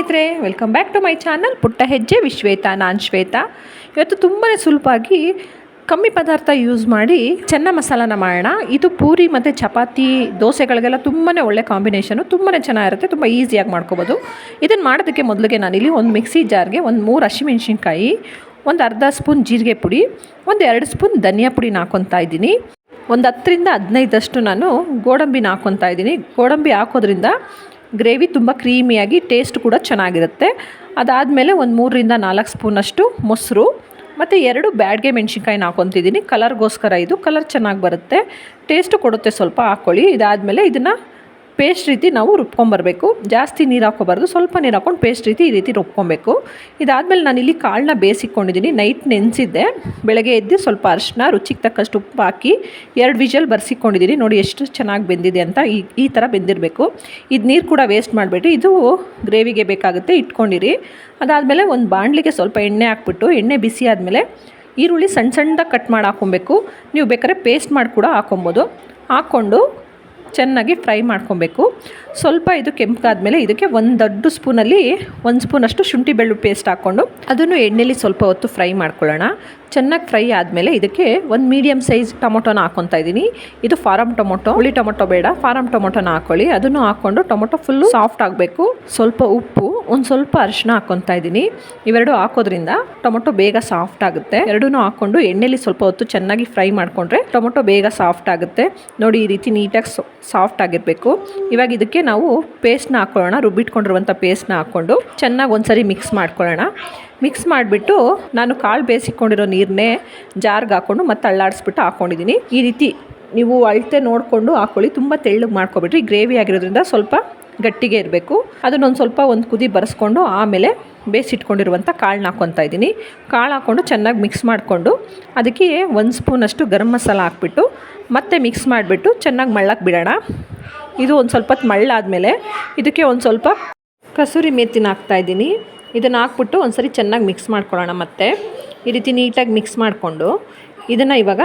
ಸ್ನೇಹಿತರೆ welcome back to my channel Putta Hejje, Vishweta, ನಾನು ಶ್ವೇತಾ. ಇವತ್ತು ತುಂಬಾ ಸುಲಭವಾಗಿ ಕಮ್ಮಿ ಪದಾರ್ಥ ಯೂಸ್ ಮಾಡಿ ಚೆನ್ನ ಮಸಾಲನ ಮಾಡೋಣ. ಇದು ಪೂರಿ ಮತ್ತು ಚಪಾತಿ, ದೋಸೆಗಳಿಗೆಲ್ಲ ತುಂಬಾ ಒಳ್ಳೆ ಕಾಂಬಿನೇಷನು ತುಂಬಾ ಚೆನ್ನಾಗಿರುತ್ತೆ, ತುಂಬ ಈಸಿಯಾಗಿ ಮಾಡ್ಕೋಬೋದು. ಇದನ್ನು ಮಾಡೋದಕ್ಕೆ ಮೊದಲಿಗೆ ನಾನಿಲ್ಲಿ ಒಂದು ಮಿಕ್ಸಿ ಜಾರ್ಗೆ ಒಂದು ಮೂರು ಹಸಿಮೆಣ್ಸಿನ್ಕಾಯಿ, ಒಂದು ಅರ್ಧ ಸ್ಪೂನ್ ಜೀರಿಗೆ ಪುಡಿ, ಒಂದು ಎರಡು ಸ್ಪೂನ್ ಧನಿಯಾ ಪುಡಿನ ಹಾಕೊತಾ ಇದ್ದೀನಿ. ಒಂದು ಹತ್ತರಿಂದ ಹದಿನೈದಷ್ಟು ನಾನು ಗೋಡಂಬಿನ ಹಾಕ್ಕೊತಾ ಇದ್ದೀನಿ. ಗೋಡಂಬಿ ಹಾಕೋದ್ರಿಂದ ಗ್ರೇವಿ ತುಂಬ ಕ್ರೀಮಿಯಾಗಿ ಟೇಸ್ಟ್ ಕೂಡ ಚೆನ್ನಾಗಿರುತ್ತೆ. ಅದಾದಮೇಲೆ ಒಂದು ಮೂರರಿಂದ ನಾಲ್ಕು ಸ್ಪೂನಷ್ಟು ಮೊಸರು, ಮತ್ತು ಎರಡು ಬ್ಯಾಡ್ಗೆ ಮೆಣಸಿನ್ಕಾಯಿನ ಹಾಕೊತಿದ್ದೀನಿ ಕಲರ್ಗೋಸ್ಕರ ಇದು. ಕಲರ್ ಚೆನ್ನಾಗಿ ಬರುತ್ತೆ. ಟೇಸ್ಟು ಕೊಡುತ್ತೆ ಸ್ವಲ್ಪ ಹಾಕ್ಕೊಳ್ಳಿ ಇದಾದಮೇಲೆ ಇದನ್ನು ಪೇಸ್ಟ್ ರೀತಿ ನಾವು ರುಬ್ಕೊಂಬರ್ಬೇಕು. ಜಾಸ್ತಿ ನೀರು ಹಾಕೋಬಾರ್ದು ಸ್ವಲ್ಪ ನೀರು ಹಾಕೊಂಡು ಪೇಸ್ಟ್ ರೀತಿ ಈ ರೀತಿ ರುಬ್ಕೊಬೇಕು. ಇದಾದಮೇಲೆ ನಾನಿಲ್ಲಿ ಕಾಳನ್ನ ಬೇಯಿಸಿಕೊಂಡಿದ್ದೀನಿ ನೈಟ್ ನೆನೆಸಿದ್ದೆ. ಬೆಳಗ್ಗೆ ಎದ್ದು ಸ್ವಲ್ಪ ಅರಿಶಿನ, ರುಚಿಗೆ ತಕ್ಕಷ್ಟು ಉಪ್ಪು ಹಾಕಿ ಎರಡು ವಿಜಲ್ ಬರ್ಸಿಕೊಂಡಿದ್ದೀನಿ ನೋಡಿ ಎಷ್ಟು ಚೆನ್ನಾಗಿ ಬೆಂದಿದೆ ಅಂತ ಈ ಈ ಥರ ಬೆಂದಿರಬೇಕು. ಇದು ನೀರು ಕೂಡ ವೇಸ್ಟ್ ಮಾಡಿಬಿಟ್ಟು ಇದು ಗ್ರೇವಿಗೆ ಬೇಕಾಗುತ್ತೆ. ಇಟ್ಕೊಂಡಿರಿ. ಅದಾದಮೇಲೆ ಒಂದು ಬಾಣಲಿಗೆ ಸ್ವಲ್ಪ ಎಣ್ಣೆ ಹಾಕ್ಬಿಟ್ಟು, ಎಣ್ಣೆ ಬಿಸಿ ಆದಮೇಲೆ ಈರುಳ್ಳಿ ಸಣ್ಣ ಸಣ್ಣದಾಗಿ ಕಟ್ ಮಾಡಿ ಹಾಕ್ಕೊಬೇಕು. ನೀವು ಬೇಕಾದ್ರೆ ಪೇಸ್ಟ್ ಮಾಡಿ ಕೂಡ ಹಾಕ್ಕೊಬೋದು. ಹಾಕ್ಕೊಂಡು ಚೆನ್ನಾಗಿ ಫ್ರೈ ಮಾಡ್ಕೊಬೇಕು. ಸ್ವಲ್ಪ ಇದು ಕೆಂಪಾದ್ಮೇಲೆ ಇದಕ್ಕೆ ಒಂದು ದೊಡ್ಡ ಸ್ಪೂನಲ್ಲಿ ಒಂದು ಸ್ಪೂನಷ್ಟು ಶುಂಠಿ ಬೆಳ್ಳುಳ್ಳಿ ಪೇಸ್ಟ್ ಹಾಕ್ಕೊಂಡು ಅದನ್ನು ಎಣ್ಣೆಲಿ ಸ್ವಲ್ಪ ಹೊತ್ತು ಫ್ರೈ ಮಾಡ್ಕೊಳ್ಳೋಣ. ಚೆನ್ನಾಗಿ ಫ್ರೈ ಆದಮೇಲೆ ಇದಕ್ಕೆ ಒಂದು ಮೀಡಿಯಮ್ ಸೈಜ್ ಟೊಮೊಟೊನ ಹಾಕ್ಕೊತಾ ಇದ್ದೀನಿ. ಇದು ಫಾರಮ್ ಟೊಮೊಟೊ, ಹುಳಿ ಟೊಮೊಟೊ ಬೇಡ ಫಾರಮ್ ಟೊಮೊಟೊನ ಹಾಕ್ಕೊಳ್ಳಿ ಅದನ್ನು ಹಾಕ್ಕೊಂಡು ಟೊಮೊಟೊ ಫುಲ್ಲು ಸಾಫ್ಟ್ ಆಗಬೇಕು. ಸ್ವಲ್ಪ ಉಪ್ಪು ಒಂದು ಸ್ವಲ್ಪ ಅರಿಶಿನ ಹಾಕ್ಕೊತಾ ಇದ್ದೀನಿ. ಇವೆರಡು ಹಾಕೋದ್ರಿಂದ ಟೊಮೊಟೊ ಬೇಗ ಸಾಫ್ಟ್ ಆಗುತ್ತೆ. ಎರಡೂ ಹಾಕ್ಕೊಂಡು ಎಣ್ಣೆಲಿ ಸ್ವಲ್ಪ ಹೊತ್ತು ಚೆನ್ನಾಗಿ ಫ್ರೈ ಮಾಡಿಕೊಂಡ್ರೆ ಟೊಮೊಟೊ ಬೇಗ ಸಾಫ್ಟ್ ಆಗುತ್ತೆ. ನೋಡಿ, ಈ ರೀತಿ ನೀಟಾಗಿ ಸಾಫ್ಟ್ ಆಗಿರಬೇಕು. ಇವಾಗ ಇದಕ್ಕೆ ನಾವು ಪೇಸ್ಟ್ನ ಹಾಕ್ಕೊಳ್ಳೋಣ ರುಬ್ಬಿಟ್ಕೊಂಡಿರುವಂಥ ಪೇಸ್ಟ್ನ ಹಾಕ್ಕೊಂಡು ಚೆನ್ನಾಗಿ ಒಂದ್ಸರಿ ಮಿಕ್ಸ್ ಮಾಡ್ಕೊಳ್ಳೋಣ. ಮಿಕ್ಸ್ ಮಾಡಿಬಿಟ್ಟು ನಾನು ಕಾಳು ಬೇಯಿಸಿಕೊಂಡಿರೋ ನೀರನ್ನೇ ಜಾರ್ಗೆ ಹಾಕ್ಕೊಂಡು ಮತ್ತೆ ಅಳ್ಳಾಡಿಸ್ಬಿಟ್ಟು ಹಾಕ್ಕೊಂಡಿದ್ದೀನಿ ಈ ರೀತಿ ನೀವು ಅಳತೆ ನೋಡಿಕೊಂಡು ಹಾಕ್ಕೊಳ್ಳಿ ತುಂಬ ತೆಳ್ಳಗೆ ಮಾಡ್ಕೊಬಿಟ್ರಿ ಗ್ರೇವಿ ಆಗಿರೋದ್ರಿಂದ ಸ್ವಲ್ಪ ಗಟ್ಟಿಗೆ ಇರಬೇಕು. ಅದನ್ನೊಂದು ಸ್ವಲ್ಪ ಒಂದು ಕುದಿ ಬರೆಸ್ಕೊಂಡು ಆಮೇಲೆ ಬೇಯಿಸಿಟ್ಕೊಂಡಿರುವಂಥ ಕಾಳನ್ನ ಹಾಕ್ಕೊತಾ ಇದ್ದೀನಿ. ಕಾಳು ಹಾಕ್ಕೊಂಡು ಚೆನ್ನಾಗಿ ಮಿಕ್ಸ್ ಮಾಡಿಕೊಂಡು ಅದಕ್ಕೆ ಒಂದು ಸ್ಪೂನಷ್ಟು ಗರಂ ಮಸಾಲ ಹಾಕ್ಬಿಟ್ಟು ಮತ್ತೆ ಮಿಕ್ಸ್ ಮಾಡಿಬಿಟ್ಟು ಚೆನ್ನಾಗಿ ಮಳ್ಳಕ್ಕೆ ಬಿಡೋಣ. ಇದು ಒಂದು ಸ್ವಲ್ಪ ಮಳ್ಳಾದಮೇಲೆ ಇದಕ್ಕೆ ಒಂದು ಸ್ವಲ್ಪ ಕಸೂರಿ ಮೇತಿನ ಹಾಕ್ತಾಯಿದ್ದೀನಿ ಇದನ್ನು ಹಾಕ್ಬಿಟ್ಟು ಒಂದು ಸರಿ ಚೆನ್ನಾಗಿ ಮಿಕ್ಸ್ ಮಾಡ್ಕೊಳ್ಳೋಣ ಮತ್ತೆ. ಈ ರೀತಿ ನೀಟಾಗಿ ಮಿಕ್ಸ್ ಮಾಡಿಕೊಂಡು ಇದನ್ನು ಇವಾಗ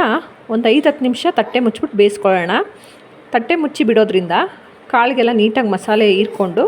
ಒಂದು ಐದು ಹತ್ತು ನಿಮಿಷ ತಟ್ಟೆ ಮುಚ್ಚಿಬಿಟ್ಟು ಬೇಯಿಸ್ಕೊಳ್ಳೋಣ. ತಟ್ಟೆ ಮುಚ್ಚಿ ಬಿಡೋದ್ರಿಂದ ಕಾಳಿಗೆಲ್ಲ ನೀಟಾಗಿ ಮಸಾಲೆ ಹೀರ್ಕೊಂಡು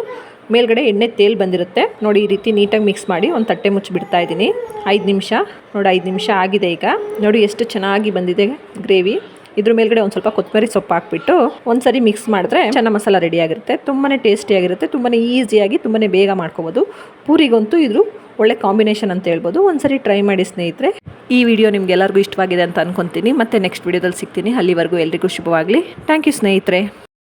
ಮೇಲ್ಗಡೆ ಎಣ್ಣೆ ತೇಲ್ ಬಂದಿರುತ್ತೆ. ನೋಡಿ, ಈ ರೀತಿ ನೀಟಾಗಿ ಮಿಕ್ಸ್ ಮಾಡಿ ಒಂದು ತಟ್ಟೆ ಮುಚ್ಚಿಬಿಡ್ತಾ ಇದ್ದೀನಿ. ಐದು ನಿಮಿಷ. ನೋಡಿ, ಐದು ನಿಮಿಷ ಆಗಿದೆ ಈಗ. ನೋಡಿ, ಎಷ್ಟು ಚೆನ್ನಾಗಿ ಬಂದಿದೆ ಗ್ರೇವಿ. ಇದ್ರ ಮೇಲ್ಗಡೆ ಒಂದು ಸ್ವಲ್ಪ ಕೊತ್ತಂಬರಿ ಸೊಪ್ಪು ಹಾಕ್ಬಿಟ್ಟು ಒಂದ್ಸರಿ ಮಿಕ್ಸ್ ಮಾಡಿದ್ರೆ ಚೆನ್ನ ಮಸಾಲ ರೆಡಿ ಆಗಿರುತ್ತೆ. ತುಂಬಾ ಟೇಸ್ಟಿಯಾಗಿರುತ್ತೆ ತುಂಬಾ ಈಸಿಯಾಗಿ ತುಂಬಾ ಬೇಗ ಮಾಡ್ಕೋಬೋದು. ಪೂರಿಗಂತೂ ಇದ್ರು ಒಳ್ಳೆ ಕಾಂಬಿನೇಷನ್ ಅಂತ ಹೇಳ್ಬೋದು. ಒಂದ್ಸರಿ ಟ್ರೈ ಮಾಡಿ ಸ್ನೇಹಿತರೆ. ಈ ವಿಡಿಯೋ ನಿಮ್ಗೆ ಎಲ್ಲರಿಗೂ ಇಷ್ಟವಾಗಿದೆ ಅಂತ ಅನ್ಕೊತೀನಿ. ಮತ್ತೆ ನೆಕ್ಸ್ಟ್ ವಿಡಿಯೋದಲ್ಲಿ ಸಿಗ್ತೀನಿ. ಅಲ್ಲಿವರೆಗೂ ಎಲ್ರಿಗೂ ಶುಭವಾಗಲಿ. ಥ್ಯಾಂಕ್ ಯು ಸ್ನೇಹಿತರೆ.